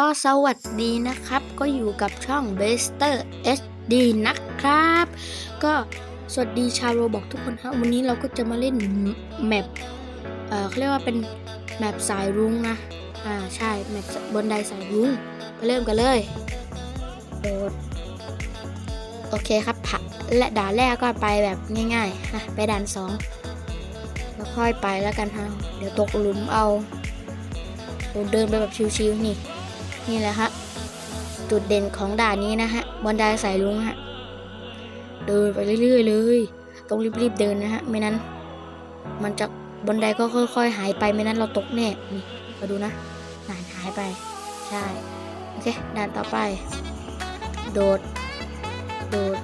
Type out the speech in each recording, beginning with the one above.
ก็สวัสดีนะครับ ก็อยู่กับช่อง b e s t e r SD นะครับ ก็สวัสดีชาวโรบอกทุกคนครับวันนี้เราก็จะมาเล่นแมปเอ่อเขาเรียกว่าเป็นแมปสายรุ้งนะ อ่าใช่แมปบนไดสายรุ้งไปเริ่มกันเลยโดดโอเคครับผะและด่านแรกก็ไปแบบง่ายๆนะไปด่านสองแล้วค่อยไปแล้วกันฮะเดี๋ยวตกหลุมเอาเดินไปแบบชิวๆนี่ นี่แหละฮะจุดเด่นของด่านนี้นะฮะบนไดสายลุงฮะเดินไปเรื่อยๆ เลย ต้องรีบๆเดินนะฮะไม่นั้น มันจะบนไดก็ค่อย ๆ หายไปไม่นั้นเราตกแน่นี่มาดูนะด่านหายไป ใช่โอเคด่านต่อไป โดด โดด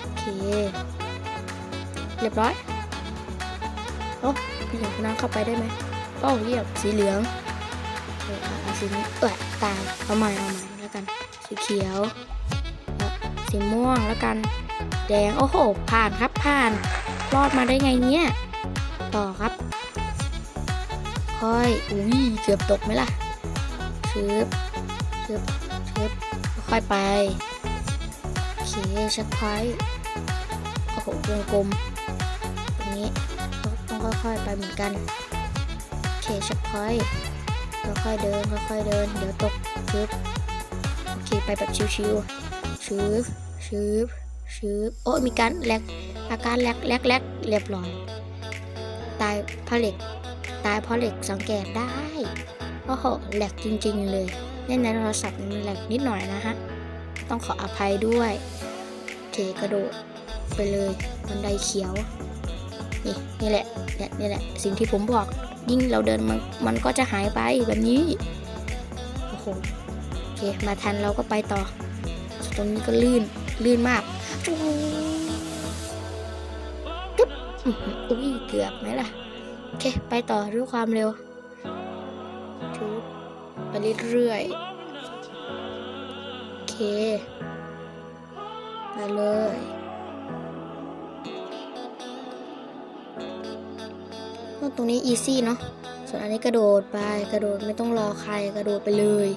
โอเคเรียบร้อยโอ้พี่หญิงคนนั้นเข้าไปได้ไหมโอ้เยียมสีเหลือง สีนี้เออตายเอาใหม่เอาใหม่แล้วกัน สีเขียวแล้วสีม่วงแล้วกัน แดง โอ้โห ผ่านครับผ่าน รอดมาได้ไงเนี่ยต่อครับ ค่อย อุ้ย เกือบตกไหมล่ะชึบชึบชึบค่อยไปโอเคชักพอยโอ้โหวงกลมตรงนี้ต้องค่อยๆไปเหมือนกันโอเคช็คพอย ค่อยๆเดินค่อยๆเดิน เดี๋ยวตกชึบโอเคไปแบบชิวๆชึบชึบชึบโอ้ยมีการแลกอาการแลกแลกแลกเรียบร้อย ตายเพราะเหล็ก ตายเพราะเหล็กสังเกตได้โอ้โหแหลกจริงๆเลยเล่นในโทรศัพท์มันแหลกนิดหน่อยนะฮะ ต้องขออภัยด้วย โอเคกระโดดไปเลยบันไดเขียว นี่นี่แหละเนี่ยนี่แหละสิ่งที่ผมบอก ยิ่งเราเดินมันมันก็จะหายไปแบบนี้โอ้โหโอเคมาทันเราก็ไปต่อ ตรงนี้ก็ลื่นลื่นมากจุ๊บอุ้ยเกือบไหมล่ะโอเคไปต่อด้วยความเร็วจุ๊บไปเรื่อยๆโอเคไปเลย ตรงนี้อีซี่เนาะ ส่วนอันนี้กระโดดไปกระโดดไม่ต้องรอใครกระโดดไปเลย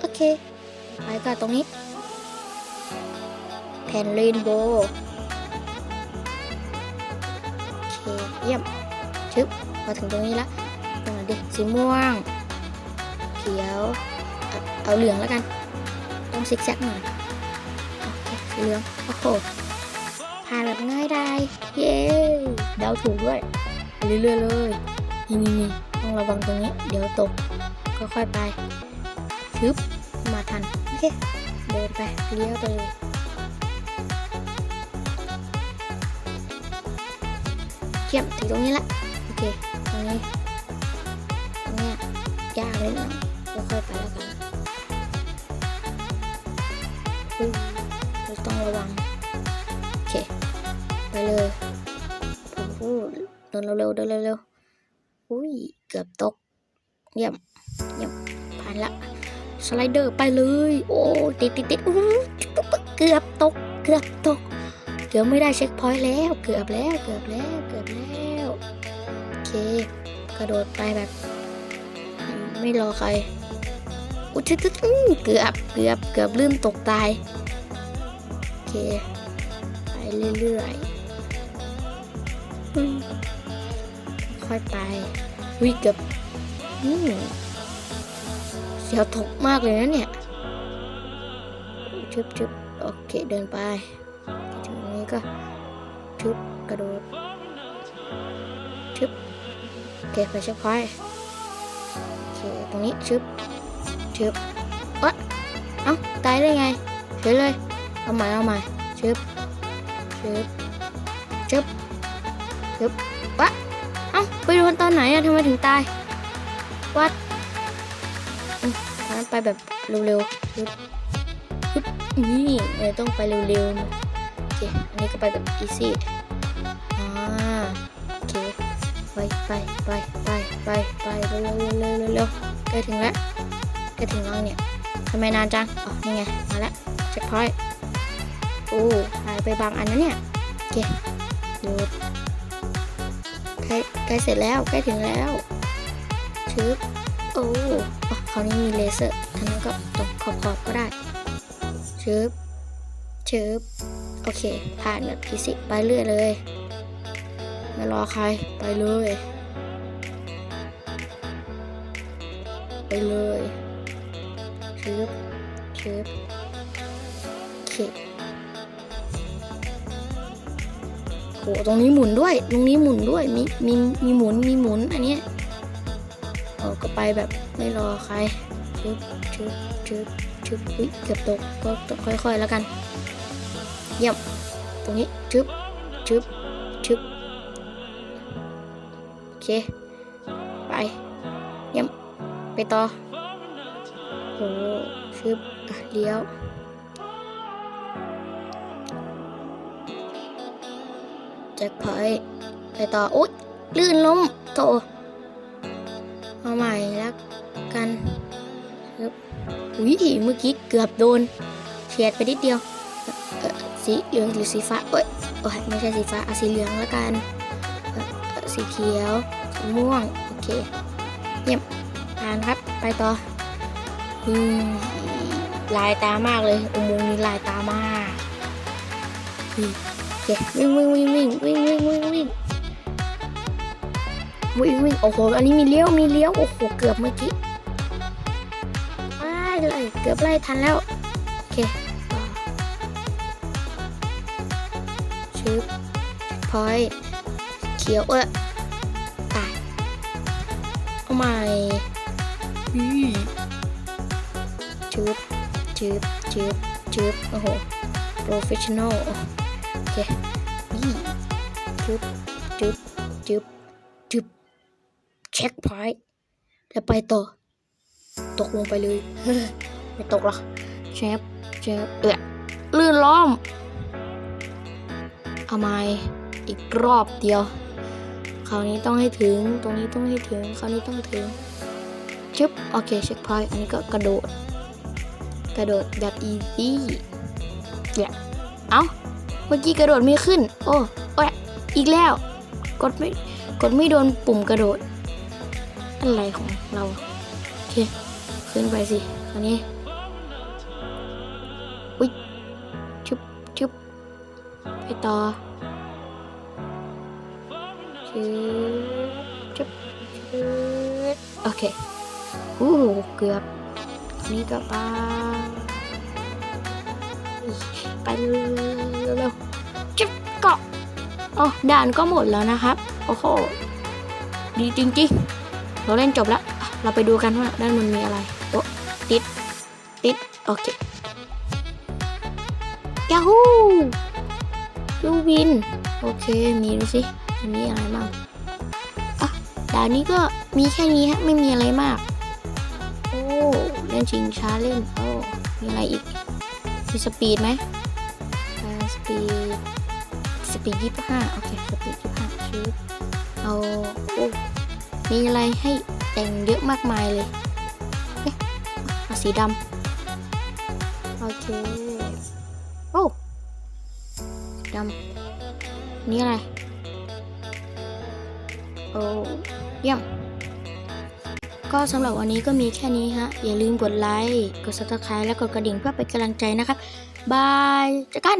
โอเค ไปก็ตรงนี้แผ่นเรนโบว์โอเคเยี่ยมชึบมาถึงตรงนี้ละตรงไหนดิสีม่วง เขียว เอาเอาเหลืองแล้วกัน ต้องซิกแซกหน่อยโอเคสีเหลือง โอ้โหผ่านแบบง่ายไดายเย้ เดาถูกด้วยเรื่อยๆเลยนี่นี่นี่ต้องระวังตรงนี้ เดี๋ยวตกก็ค่อยไปชึบมาทันโอเคเดินไปเลี้ยวไปเลยเยี่ยมถึงตรงนี้ละโอเคตรงนี้ตรงนี้ยากเลยนะค่อยไปแล้วกันเราต้องระวังโอเคไปเลย เดินเร็วๆเดินเร็วๆอุ้ยเกือบตกเยี่ยมเยี่ยมผ่านละสไลเดอร์ไปเลย โอ้ติดติดติดอู้เกือบตก เกือบตก เกือบไม่ได้เช็คพอยต์แล้ว เกือบแล้ว เกือบแล้ว เกือบแล้ว โอเค กระโดดไปแบบ ไม่รอใครอุ้ยตึ๊ดอื้เกือบ เกือบ เกือบลื่นตกตาย โอเค ไปเรื่อยๆ ค่อยไปวิเกือบอืมเสียวตกมากเลยนะเนี่ยชึบชึบโอเคเดินไปถึงตรงนี้ก็ชึบกระโดดชึบโอเคไปเช็คพอยต์โอเคตรงนี้ชึบชึบเอ๊ะเอ้าตายได้ไงเฉยเลยเอาใหม่เอาใหม่ชึบชึบชึบชึบวะเอ้าไปโด ตอนไหนอะทำไมถึงตาย วัดนั้นไปแบบเร็วๆนี่เออต้องไปเร็วๆโอเคอันนี้ก็ไปแบบอีซี่อ่าโอเคไปไปไปไปไปไปเร็วเร็วเร็วเร็วเร็วใกล้ถึงแล้วใกล้ถึงแล้วเนี่ยทำไมนานจังอ๋อนี่ไงมาแล้วเช็คพอยต์โอ้หายไปบางอันนะเนี่ยโอเคหยุด ใกล้ใกล้เสร็จแล้วใกล้ถึงแล้วชึบโอ้อคราวนี้มีเลเซอร์ทางนี้ก็ตรงขอบๆก็ได้ชึบชึบโอเค ผ่านแบบพิสิไปเรื่อยเลยไม่รอใครไปเลย ไปเลยชึบชึบโอเค โหตรงนี้หมุนด้วย ตรงนี้หมุนด้วย มี มี มีหมุน มีหมุน อันนี้เออก็ไปแบบไม่รอใครชึบชึบชึบชึบอุ๊ยเกือบตก ก็ค่อยๆแล้วกัน เยี่ยม ตรงนี้ชึบชึบชึบโอเค ไป เยี่ยม ไปต่อโหชึบเลี้ยว จ็คพอยต์ไปต่ออุ๊ยลื่นล้มโตมาใหม่แล้วกันอุ้ยเมื่อกี้เกือบโดนเฉียดไปนิดเดียวสีเหลืองหรือสีฟ้าเอ้ยโอ้ยไม่ใช่สีฟ้าเอาสีเหลืองแล้วกันสีเขียวสีม่วงโอเคเยี่ยมผ่านครับไปต่ออืมลายตามากเลยอุโมงค์นี้ลายตามากอือ เควิ่งวิ่งวิ่งวิ่งวิ่งวิ่งวิ่งวิ่งวิ่งวิ่งโอ้โห อันนี้มีเลี้ยว มีเลี้ยว โอ้โห เกือบเมื่อกี้ไล่เลยเกือบไล่ทันแล้ว โอเคชึบพอยเขียวเออตายเอาใหม่ชืบชืบชืบชืบโอ้โห โปรเฟชชั่นอล เคนี่ชืบชืบชืบชืบเช็คพอยต์แล้วไปต่อ ตกลงไปเลย ไม่ตกหรอกเชฟเชฟเอะลื่นล้อมเอาใหม่อีกรอบเดียว คราวนี้ต้องให้ถึง ตรงนี้ต้องให้ถึง คราวนี้ต้องถึงชึบโอเคเช็คพอยต์อันนี้ก็กระโดด กระโดดแบบอีซี่เนี่ยเอ้า เมื่อกี้กระโดดไม่ขึ้น โอ้โอ้ยอีกแล้ว กดไม่ กดไม่โดนปุ่มกระโดด อะไรของเรา โอเค ขึ้นไปสิคราวนี้ อุ้ยชึบชึบไปต่อชืบชืบชืบโอเค อู้เกือบนนี่ก็ไป ไปเร็วๆจึ๊บเกาะอ๋อด่านก็หมดแล้วนะครับ โอ้โห ดีจริงๆ เราเล่นจบแล้วอะเราไปดูกันว่าด้านบนมีอะไร โอ้ติด ติด โอเคยาฮูลูวิน โอเค มีดูสิ อันนี้อะไรบ้างอะด่านนี้ก็มีแค่นี้ฮะ ไม่มีอะไรมาก โอ้ เล่นชิงช้าเล่น โอ้ มีอะไรอีก มีสปีดไหมสปีดสปีดยี่สิบห้าโอเคสปีดยี่สิบห้าชื่อเอาโอ้มีอะไรให้แต่งเยอะมากมายเลยเอ๊ะเอาสีดำโอเคโอ้ดำนี่อะไรโอ้เยี่ยม ก็สำหรับวันนี้ก็มีแค่นี้ฮะ อย่าลืมกดไลค์ กด subscribe และกดกระดิ่งเพื่อเป็นกำลังใจนะครับ บายเจอกัน